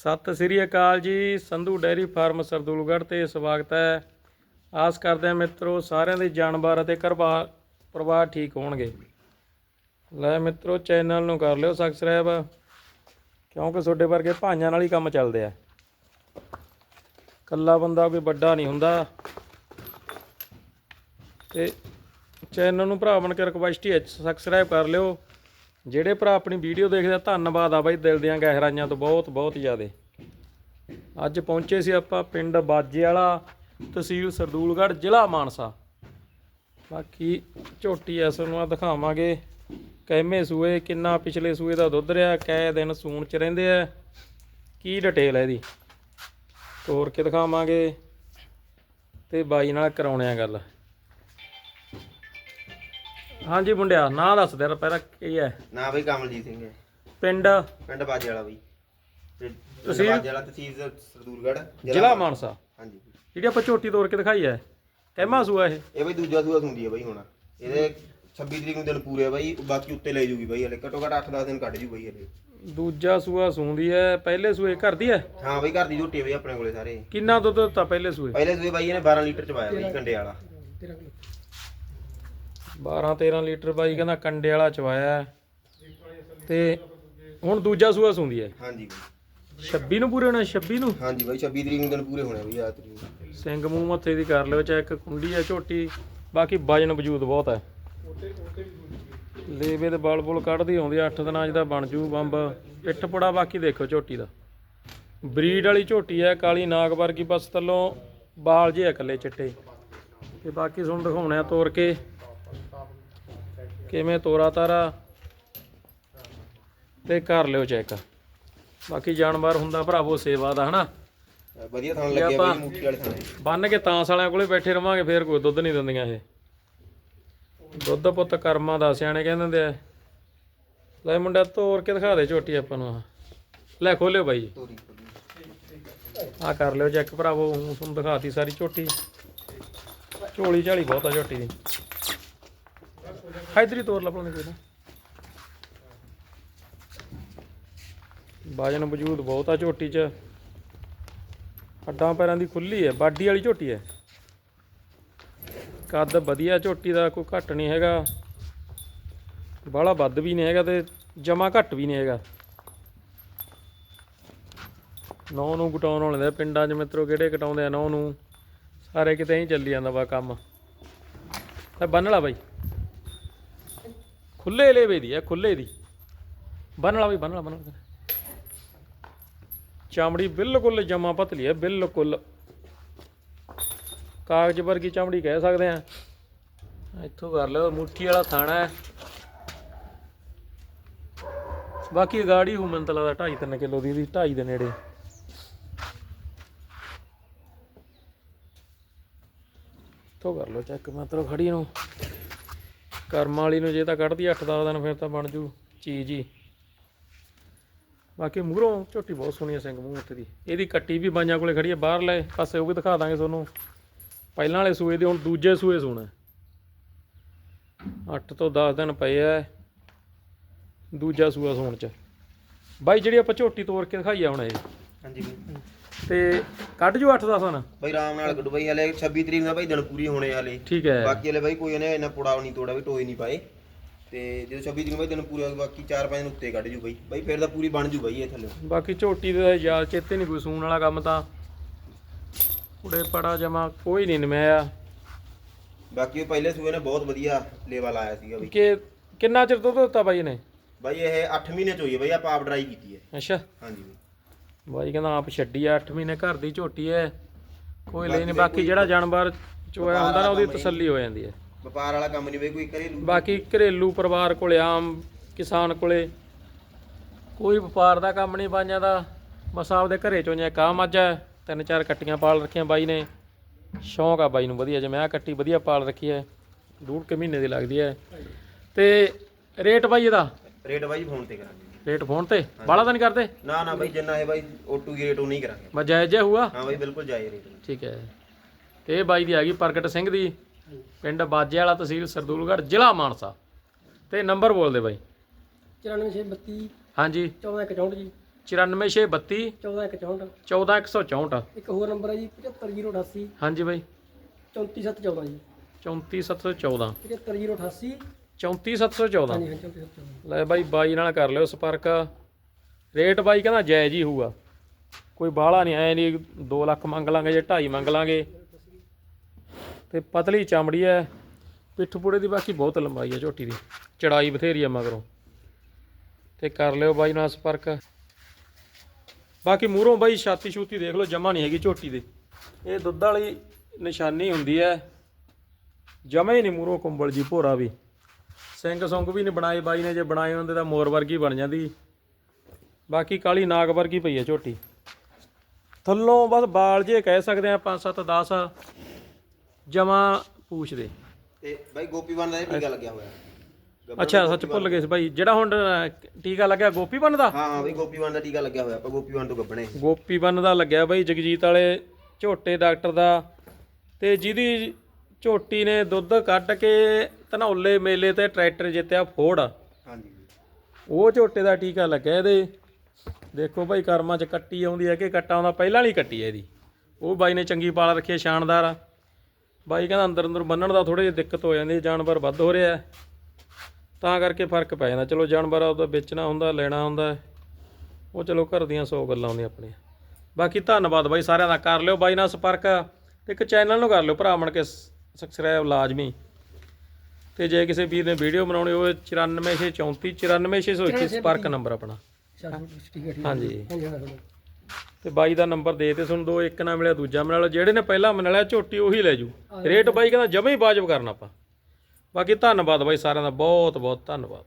ਸਤਿ ਸ੍ਰੀ ਅਕਾਲ ਜੀ, Sandhu dairy farm Sardulgarh ਤੇ ਸਵਾਗਤ ਹੈ। ਆਸ ਕਰਦੇ ਹਾਂ ਮਿੱਤਰੋ, ਸਾਰਿਆਂ ਦੇ ਜਾਨਵਰ ਅਤੇ ਘਰਬਾ ਪਰਿਵਾਰ ਠੀਕ ਹੋਣਗੇ। ਲੈ ਮਿੱਤਰੋ, ਚੈਨਲ ਨੂੰ ਕਰ ਲਿਓ ਸਬਸਕ੍ਰਾਈਬ ਕਿਉਂਕਿ ਤੁਹਾਡੇ ਵਰਗੇ ਭਾਈਆਂ ਨਾਲ ਹੀ ਕੰਮ ਚੱਲਦੇ ਆ। ਕੱਲਾ ਬੰਦਾ ਕੋਈ ਵੱਡਾ ਨਹੀਂ ਹੁੰਦਾ। ਤੇ ਚੈਨਲ ਨੂੰ ਭਰਾ ਬਣ ਕੇ ਰਿਕਵੈਸਟ ਹੀ ਹੈ ਸਬਸਕ੍ਰਾਈਬ ਕਰ ਲਿਓ। ਜਿਹੜੇ ਭਰਾ ਆਪਣੀ ਵੀਡੀਓ ਦੇਖਦੇ ਆ, ਧੰਨਵਾਦ ਆ ਬਾਈ, ਦਿਲ ਦੀਆਂ ਗਹਿਰਾਈਆਂ ਤੋਂ ਬਹੁਤ ਬਹੁਤ ਜ਼ਿਆਦੇ। ਅੱਜ ਪਹੁੰਚੇ ਸੀ ਆਪਾਂ ਪਿੰਡ ਬਾਜੇ ਵਾਲਾ, ਤਹਿਸੀਲ ਸਰਦੂਲਗੜ੍ਹ, ਜ਼ਿਲ੍ਹਾ ਮਾਨਸਾ। ਬਾਕੀ ਝੋਟੀ ਐਸ ਨੂੰ ਆ ਦਿਖਾਵਾਂਗੇ। ਕਿੰਨੇ ਸੂਏ, ਕਿੰਨਾ ਪਿਛਲੇ ਸੂਏ ਦਾ ਦੁੱਧ ਰਿਹਾ, ਕੈ ਦਿਨ ਸੂਣ ਚ ਰਹਿੰਦੇ ਆ ਕੀ ਡਿਟੇਲ ਹੈ ਇਹਦੀ? ਤੋਰ ਕੇ ਦਿਖਾਵਾਂਗੇ ਤੇ ਬਾਈ ਨਾਲ ਕਰਾਉਣੇ ਆ ਗੱਲ। ਹਾਂਜੀ ਮੁੰਡਿਆ ਨਾਂ ਦੱਸ ਦੇ ਪਹਿਲਾਂ ਕੀ ਹੈ? ਨਾ ਬਈ ਕਮਲਜੀਤ ਸਿੰਘ ਹੈ। ਪਿੰਡ? ਪਿੰਡ ਬਾਜੇ ਵਾਲਾ ਬਈ। ਤਹਿਸੀਲ? ਬਾਜੇ ਵਾਲਾ ਤਹਿਸੀਲ ਜ਼ਿਲ੍ਹਾ ਮਾਨਸਾ। ਹਾਂਜੀ। ਜਿਹੜੀ ਆਪਾਂ ਝੋਟੀ ਤੋੜ ਕੇ ਦਿਖਾਈ ਹੈ ਕਹਿਮਾ ਸੂਆ ਇਹ? ਇਹ ਬਈ ਦੂਜਾ ਸੂਆ ਹੁੰਦੀ ਹੈ ਬਈ ਹੁਣ। ਇਹਦੇ 26 ਤਰੀਕ ਨੂੰ ਦਿਨ ਪੂਰੇ ਆ ਬਈ ਬਾਕੀ ਉੱਤੇ ਲੈ ਜੂਗੀ ਬਈ ਹਲੇ। ਘੱਟੋ ਘੱਟ 8-10 ਦਿਨ ਕੱਢ ਜੂ ਬਈ ਹਲੇ। ਦੂਜਾ ਸੂਆ ਸੂੰਦੀ ਹੈ ਪਹਿਲੇ ਸੂਏ ਘਰ ਦੀ ਹੈ? ਹਾਂ ਬਈ ਘਰ ਦੀ ਝੋਟੀ ਬਈ ਆਪਣੇ ਕੋਲੇ ਸਾਰੇ। ਕਿੰਨਾ ਦੁੱਧ ਦਿੱਤਾ ਪਹਿਲੇ ਸੂਏ? ਪਹਿਲੇ ਸੂਏ ਬਾਈ ਇਹਨੇ 12 ਲੀਟਰ ਚ ਪਾਇਆ ਬਈ ਕੰਡੇ ਵਾਲਾ। 12 13 ਲੀਟਰ ਬਾਈ ਕਹਿੰਦਾ ਕੰਡੇ ਵਾਲਾ ਚਵਾਇਆ। ਤੇ ਹੁਣ ਦੂਜਾ ਸੂਆ ਸੂੰਦੀ ਹੈ। ਹਾਂਜੀ ਬਈ। 26 ਨੂੰ ਪੂਰੇ ਹੋਣਾ 26 ਨੂੰ? ਹਾਂਜੀ ਬਈ 26 ਤਰੀਕ ਨੂੰ ਦਿਨ ਪੂਰੇ ਹੋਣੇ ਬਈ ਆ ਤਰੀਕ ਨੂੰ। ਸਿੰਘ ਮੂੰਹ ਮੱਥੇ ਦੀ ਕਰ ਲਿਓ ਚੈੱਕ ਕੁੰਡੀ ਹੈ ਝੋਟੀ ਬਾਕੀ ਵਜਨ ਵਜੂਦ ਬਹੁਤ ਹੈ। ਲੇਵੇ ਦੇ ਬਲ ਬੁਲ ਕੱਢਦੀ ਆਉਂਦੀ 8 ਦਿਨਾਂ ਚ ਦਾ ਬਣ ਜੂ ਬੰਬ। ਪਿੱਠ ਪੜਾ ਬਾਕੀ ਦੇਖੋ ਝੋਟੀ ਦਾ। ਬਰੀਡ ਵਾਲੀ ਝੋਟੀ ਹੈ ਕਾਲੀ ਨਾਗ ਵਰਗੀ ਬਸ ਥੱਲੋਂ ਬਾਲ ਜੇ ਇਕੱਲੇ ਚਿੱਟੇ। ਤੇ ਬਾਕੀ ਤੁਹਾਨੂੰ ਦਿਖਾਉਣੇ ਆ ਤੋਰ ਕੇ। ਕਿਵੇਂ ਤੋਰਾ ਤਾਰਾ? ਤੇ ਕਰ ਲਿਓ ਚੈੱਕ। ਬਾਕੀ ਜਾਨਵਰ ਹੁੰਦਾ ਭਰਾਵੋ ਸੇਵਾ ਦਾ ਹਨਾ? ਵਧੀਆ ਥਾਂ ਲੱਗਿਆ ਬਈ ਮੁੱਠੀ ਵਾਲੇ ਥਾਂ ਬੰਨ ਕੇ ਤਾਂਸ ਵਾਲਿਆਂ ਕੋਲੇ ਬੈਠੇ ਰਵਾਂਗੇ ਫੇਰ ਕੋਈ ਦੁੱਧ ਨਹੀਂ ਦਿੰਦੀਆਂ ਇਹ। ਦੁੱਧ ਪੁੱਤ ਕਰਮਾਂ ਦਾ ਸਿਆਣੇ ਕਹਿੰਦੇ ਹੁੰਦੇ ਆ। ਲੈ ਮੁੰਡਾ ਤੋੜ ਕੇ ਦਿਖਾ ਦੇ ਝੋਟੀ ਆਪਾਂ ਨੂੰ ਆਹ। ਲੈ ਖੋਲਿਓ ਬਾਈ। ਤੋਰੀ ਆ ਕਰ ਲਿਓ ਚੈੱਕ ਭਰਾਵੋ ਹੁਣ ਤੁਹਾਨੂੰ ਦਿਖਾਤੀ ਸਾਰੀ ਝੋਟੀ ਝੋਲੀ ਝਾਲੀ ਬਹੁਤ ਆ ਝੋਟੀ ਦੀ। ਹਾਈਦਰੀ ਤੋਰ ਲਾ ਪਾਉਣੀ ਕੋਈ ਬਾਜਨ ਵਜੂਦ ਬਹੁਤ ਆ ਝੋਟੀ 'ਚ। ਹੱਡਾਂ ਪੈਰਾਂ ਦੀ ਖੁੱਲੀ ਹੈ, ਬਾਡੀ ਵਾਲੀ ਝੋਟੀ ਹੈ। ਕੱਦ ਵਧੀਆ, ਝੋਟੀ ਦਾ ਕੋਈ ਘੱਟ ਨਹੀਂ ਹੈਗਾ। ਬਾਹਲਾ ਵੱਧ ਵੀ ਨਹੀਂ ਹੈਗਾ ਤੇ ਜਮਾ ਘੱਟ ਵੀ ਨਹੀਂ ਹੈਗਾ। ਨੌ ਨੂੰ ਕਟਾਉਣ ਵਾਲੇ ਦੇ ਪਿੰਡਾਂ 'ਚ ਮਿੱਤਰੋ, ਕਿਹੜੇ ਕਟਾਉਂਦੇ ਆ ਨੌ ਨੂੰ? ਸਾਰੇ ਕਿਤੇ ਹੀ ਚੱਲੀ ਜਾਂਦਾ ਵਾ ਕੰਮ। ਤਾਂ ਬੰਨ ਲਾ ਬਾਈ। ਖੁੱਲੇ ਲੇਵੇ ਦੀ ਹੈ ਖੁੱਲੇ ਦੀ। ਬੰਨ ਲਾ ਬਈ, ਬੰਨ ਲਾ ਬੰਨ ਲਾ। ਚਮੜੀ ਬਿਲਕੁਲ ਜਮਾ ਪਤਲੀ ਹੈ ਬਿਲਕੁਲ। ਕਾਗਜ਼ ਵਰਗੀ ਚਮੜੀ ਕਹਿ ਸਕਦੇ ਆ। ਇੱਥੋਂ ਕਰ ਲਿਓ, ਮੁੱਠੀ ਵਾਲਾ ਥਾਣਾ ਹੈ। ਬਾਕੀ ਗਾੜੀ ਹੂ ਮੈਨੂੰ ਦਾ ਲੱਗਦਾ 2.5 3 ਕਿਲੋ ਦੀ ਦੀ 2.5 ਦੇ ਨੇੜੇ। ਇੱਥੋਂ ਕਰ ਲਓ ਚੈੱਕ ਮਤਲਬ ਖੜੀ ਨੂੰ। ਕਰਮ ਵਾਲੀ ਨੂੰ ਜੇ ਤਾਂ ਕੱਢਦੀ 8-10 ਦਿਨ, ਫਿਰ ਤਾਂ ਬਣ ਜੂ ਚੀਜ਼ ਹੀ। ਬਾਕੀ ਮੂਹਰੋਂ ਝੋਟੀ ਬਹੁਤ ਸੋਹਣੀ ਹੈ ਸਿੰਘ ਮੂੰਹ ਉੱਤੇ ਦੀ। ਇਹਦੀ ਕੱਟੀ ਵੀ ਬਾਈਆਂ ਕੋਲੇ ਖੜੀ ਹੈ ਬਾਹਰਲੇ ਪਾਸੇ ਉਹ ਵੀ ਦਿਖਾ ਦਾਂਗੇ ਤੁਹਾਨੂੰ। ਪਹਿਲਾਂ ਵਾਲੇ ਸੂਏ ਦੇ, ਹੁਣ ਦੂਜੇ ਸੂਏ ਸੋਣਾ। 8 ਤੋਂ 10 ਦਿਨ ਪਏ ਐ ਦੂਜਾ ਸੂਆ ਸੋਣ ਚ। ਬਾਈ ਜਿਹੜੀ ਆਪਾਂ ਝੋਟੀ ਤੋੜ ਕੇ ਦਿਖਾਈ ਆ ਹੁਣ ਇਹ। ਹਾਂਜੀ ਬਈ। ਤੇ ਕੱਢ ਜੋ 8-10 ਦਿਨ ਬਈ ਆਰਾਮ ਨਾਲ ਕੱਢੋ ਬਈ ਹਲੇ 26 ਤਰੀਕ ਨੂੰ ਬਈ ਦਿਨ ਪੂਰੀ ਹੋਣੇ ਹਲੇ। ਠੀਕ ਹੈ। ਬਾਕੀ ਹਲੇ ਬਈ ਕੋਈ ਇਹਨੇ ਇੰਨਾ ਪੁੜਾ ਨਹੀਂ ਤੋੜਾ ਵੀ ਟੋਏ ਨਹੀਂ ਪਾਏ। ਤੇ ਜਦੋਂ 26 ਤਰੀਕ ਨੂੰ ਬਈ ਦਿਨ ਪੂਰੇ ਹੋ ਗਏ ਬਾਕੀ 4-5 ਦਿਨ ਉੱਤੇ ਕੱਢ ਜੂ ਬਈ। ਬਈ ਫਿਰ ਤਾਂ ਪੂਰੀ ਬਣ ਜੂ ਬਈ ਇਹ ਥੱਲੇ। ਬਾਕੀ ਝੋਟੀ ਦਾ ਯਾਦ ਚੇਤੇ ਨਹੀਂ ਕੋਈ ਸੂਣ ਵਾਲਾ ਕੰਮ ਤਾਂ। ਕੁੜੇ ਪੜਾ ਜਮਾ ਕੋਈ ਨਹੀਂ ਨਮਿਆ। ਬਾਕੀ ਉਹ ਪਹਿਲੇ ਸੂਏ ਨੇ ਬਹੁਤ ਵਧੀਆ ਲੇਵਲ ਆਇਆ ਸੀਗਾ ਬਈ। ਕਿ ਕਿੰਨਾ ਚਿਰ ਦੁੱਧ ਦਿੱਤਾ ਬਾਈ ਨੇ ਬਾਈ ਇਹ 8 ਮਹੀਨੇ ਚ ਹੋਈ ਹੈ ਬਈ ਆਪਾਂ ਆਪ ਡਰਾਈ ਕੀਤੀ ਹੈ। ਅੱਛਾ। ਹਾਂਜੀ। ਬਈ ਬਾਈ ਕਹਿੰਦਾ ਆਪ ਛੱਡੀ ਆ 8 ਮਹੀਨੇ ਘਰ ਦੀ ਝੋਟੀ ਐ। ਕੋਈ ਲਈ ਨਹੀਂ ਬਾਕੀ ਜਿਹੜਾ ਜਾਨਵਰ ਚੋਇਆ ਹੁੰਦਾ ਨਾ ਉਹਦੀ ਕੰਮ ਤਸੱਲੀ ਹੋ ਜਾਂਦੀ ਹੈ ਵਪਾਰ ਵਾਲਾ ਕੰਮ ਨਹੀਂ ਬਈ ਕੋਈ ਘਰੇਲੂ ਬਾਕੀ ਘਰੇਲੂ ਪਰਿਵਾਰ ਕੋਲੇ ਆਮ ਕਿਸਾਨ ਕੋਲੇ ਕੋਈ ਵਪਾਰ ਦਾ ਕੰਮ ਨਹੀਂ ਬਾਈਆਂ ਦਾ। ਬਸ ਆਪਦੇ ਘਰੇ ਚੋਂ ਜਾਂ ਕਾਹ ਮੱਝ ਤਿੰਨ ਚਾਰ ਕੱਟੀਆਂ ਪਾਲ ਰੱਖੀਆਂ ਬਾਈ ਨੇ। ਸ਼ੌਂਕ ਆ ਬਾਈ ਨੂੰ ਵਧੀਆ ਜਿਵੇਂ ਆ ਕੱਟੀ ਵਧੀਆ ਪਾਲ ਰੱਖੀ ਹੈ ਡੂਢ ਕੇ ਮਹੀਨੇ ਦੀ ਲੱਗਦੀ ਹੈ ਤੇ ਰੇਟ ਬਾਈ ਇਹਦਾ? ਰੇਟ ਬਾਈ ਫੋਨ ਤੇ ਕਰਾਂਗੇ। ਰੇਟ ਫੋਨ ਤੇ? ਬਾਲਾ ਤਾਂ ਨਹੀਂ ਕਰਦੇ? ਨਾ ਨਾ ਬਾਈ ਜਿੰਨਾ ਹੈ ਬਾਈ ਓਟੂ ਦੀ ਰੇਟ ਉਹ ਨਹੀਂ ਕਰਾਂਗੇ। ਬਸ ਜਾਇਜ਼ ਜਿਹਾ ਹੋਊਗਾ? ਹਾਂ ਬਾਈ ਬਿਲਕੁਲ ਜਾਇਜ਼ ਰੇਟ ਠੀਕ ਹੈ। ਤੇ ਇਹ ਬਾਈ ਦੀ ਆ ਗਈ ਪ੍ਰਗਟ ਸਿੰਘ ਦੀ। ਪਿੰਡ ਬਾਜੇ ਵਾਲਾ ਤਹਿਸੀਲ ਸਰਦੂਲਗੜ੍ਹ ਜ਼ਿਲ੍ਹਾ ਮਾਨਸਾ। ਤੇ ਨੰਬਰ ਬੋਲ ਦੇ ਬਾਈ। 9432 ਹਾਂਜੀ। 1464 ਜੀ। 94632 14164 14164 ਇੱਕ ਹੋਰ ਨੰਬਰ ਹੈ ਜੀ 75088 ਹਾਂਜੀ ਬਾਈ। 34714 ਜੀ। 34714 75088 34714 ਹਾਂਜੀ ਹਾਂ 34714 ਲੈ ਬਾਈ ਬਾਈ ਨਾਲ ਕਰ ਲਿਓ ਸੰਪਰਕ। ਰੇਟ ਬਾਈ ਕਹਿੰਦਾ ਜਾਇਜ਼ ਹੀ ਹੋਊਗਾ। ਕੋਈ ਬਾਹਲਾ ਨਹੀਂ ਐ ਨਹੀਂ 2 ਲੱਖ ਮੰਗ ਲਾਂਗੇ ਜੇ 2.5 ਮੰਗ ਲਾਂਗੇ। ਤੇ ਪਤਲੀ ਚਮੜੀ ਐ। ਪਿੱਠ ਪੂੜੇ ਦੀ ਬਾਕੀ ਬਹੁਤ ਲੰਬਾਈ ਐ ਝੋਟੀ ਦੀ। ਚੜਾਈ ਬਥੇਰੀ ਐ ਮਗਰੋਂ। ਤੇ ਕਰ ਲਿਓ ਬਾਈ ਨਾਲ ਸੰਪਰਕ। ਬਾਕੀ ਮੂਹਰੋਂ ਬਾਈ ਛਾਤੀ ਛੂਤੀ ਦੇਖ ਲਓ ਜਮਾ ਨਹੀਂ ਹੈਗੀ ਝੋਟੀ ਦੇ। ਇਹ ਦੁੱਧ ਵਾਲੀ ਨਿਸ਼ਾਨੀ ਹੁੰਦੀ ਐ। ਜਮਾ ਹੀ ਨਹੀਂ ਮੂਹਰੋਂ ਕੁੰਬਲ ਜੀ ਭੋਰਾ ਵੀ। ਸਿੰਘ ਸੁੰਗ ਵੀ ਨਹੀਂ ਬਣਾਏ ਬਾਈ ਨੇ ਜੇ ਬਣਾਏ ਹੁੰਦੇ ਤਾਂ ਮੋਰ ਵਰਗੀ ਬਣ ਜਾਂਦੀ। ਬਾਕੀ ਕਾਲੀ ਨਾਗ ਵਰਗੀ ਪਈ ਹੈ ਝੋਟੀ। ਥੱਲੋਂ ਬਸ ਬਾਲ ਜੇ ਕਹਿ ਸਕਦੇ ਆ 5 7 10 ਜਮਾ ਪੂਛਦੇ ਤੇ ਬਾਈ ਗੋਪੀਵਨ ਦਾ ਇਹ ਟੀਕਾ ਲੱਗਿਆ ਹੋਇਆ। ਅੱਛਾ ਦਾ ਸੱਚ ਭੁੱਲ ਗਏ ਸੀ ਬਾਈ। ਜਿਹੜਾ ਹੁਣ ਟੀਕਾ ਲੱਗਿਆ ਗੋਪੀ ਬੰਨ ਦਾ? ਹਾਂ ਹਾਂ ਬਾਈ ਗੋਪੀਵਨ ਦਾ ਟੀਕਾ ਲੱਗਿਆ ਹੋਇਆ ਆਪਾਂ ਗੋਪੀਵਨ ਤੋਂ ਗੱਬਣੇ। ਗੋਪੀ ਬੰਨ ਦਾ ਲੱਗਿਆ ਬਾਈ ਜਗਜੀਤ ਵਾਲੇ ਝੋਟੇ ਡਾਕਟਰ ਦਾ। ਤੇ ਜਿਹਦੀ ਝੋਟੀ ਨੇ ਦੁੱਧ ਕੱਢ ਕੇ ਧਨੌਲੇ ਮੇਲੇ ਤੇ ਟਰੈਕਟਰ ਜਿੱਤਿਆ ਫੋੜ। ਹਾਂਜੀ। ਉਹ ਝੋਟੇ ਦਾ ਟੀਕਾ ਲੱਗਿਆ ਇਹਦੇ। ਦੇਖੋ ਭਾਈ ਕਰਮਾਂ 'ਚ ਕੱਟੀ ਆਉਂਦੀ ਹੈ ਕਿ ਕੱਟਾ ਆਉਂਦਾ ਪਹਿਲਾਂ ਵਾਲੀ ਕੱਟੀ ਹੈ ਇਹਦੀ। ਉਹ ਬਾਈ ਨੇ ਚੰਗੀ ਪਾਲ ਰੱਖੀ ਹੈ ਸ਼ਾਨਦਾਰ ਆ। ਬਾਈ ਕਹਿੰਦਾ ਅੰਦਰ ਅੰਦਰ ਬੰਨਣ ਦਾ ਥੋੜੀ ਜਿਹੀ ਦਿੱਕਤ ਹੋ ਜਾਂਦੀ ਹੈ, ਜਾਨਵਰ ਵੱਧ ਹੋ ਰਿਹਾ। ਤਾਂ ਕਰਕੇ ਫ਼ਰਕ ਪੈ ਜਾਂਦਾ। ਚਲੋ ਜਾਨਵਰ ਉਹਦਾ ਵੇਚਣਾ ਹੁੰਦਾ ਲੈਣਾ ਹੁੰਦਾ। ਉਹ ਚਲੋ ਘਰ ਦੀਆਂ 100 ਗੱਲਾਂ ਹੁੰਦੀਆਂ ਆਪਣੀਆਂ। ਬਾਕੀ ਧੰਨਵਾਦ ਬਾਈ ਸਾਰਿਆਂ ਦਾ। ਕਰ ਲਿਓ ਬਾਈ ਨਾਲ ਸੰਪਰਕ। ਤੇ ਇੱਕ ਚੈਨਲ ਨੂੰ ਕਰ ਲਿਓ ਭਰਾ ਬਣ ਕੇ ਸਬਸਕ੍ਰਾਈਬ ਲਾਜ਼ਮੀ। ਤੇ ਜੇ ਕਿਸੇ ਵੀਰ ਨੇ ਵੀਡੀਓ ਬਣਾਉਣੀ ਹੋਵੇ 94634 94621 ਸੰਪਰਕ ਨੰਬਰ ਆਪਣਾ। ਚੱਲ ਠੀਕ ਹੈ ਠੀਕ ਹੈ ਹਾਂਜੀ। ਤੇ ਬਾਈ ਦਾ ਨੰਬਰ ਦੇ ਤੇ ਤੁਹਾਨੂੰ ਦੋ ਇੱਕ ਨਾ ਮਿਲਿਆ ਦੂਜਾ ਮਿਲਿਆ ਜਿਹੜੇ ਨੇ ਪਹਿਲਾਂ ਮੰਨ ਲਿਆ ਝੋਟੀ ਉਹੀ ਲੈ ਜੂ। ਰੇਟ ਬਾਈ ਕਹਿੰਦਾ ਜਮਾ ਹੀ ਵਾਜਬ ਕਰਨਾ ਆਪਾਂ। ਬਾਕੀ ਧੰਨਵਾਦ ਬਾਈ ਸਾਰਿਆਂ ਦਾ ਬਹੁਤ ਬਹੁਤ ਧੰਨਵਾਦ।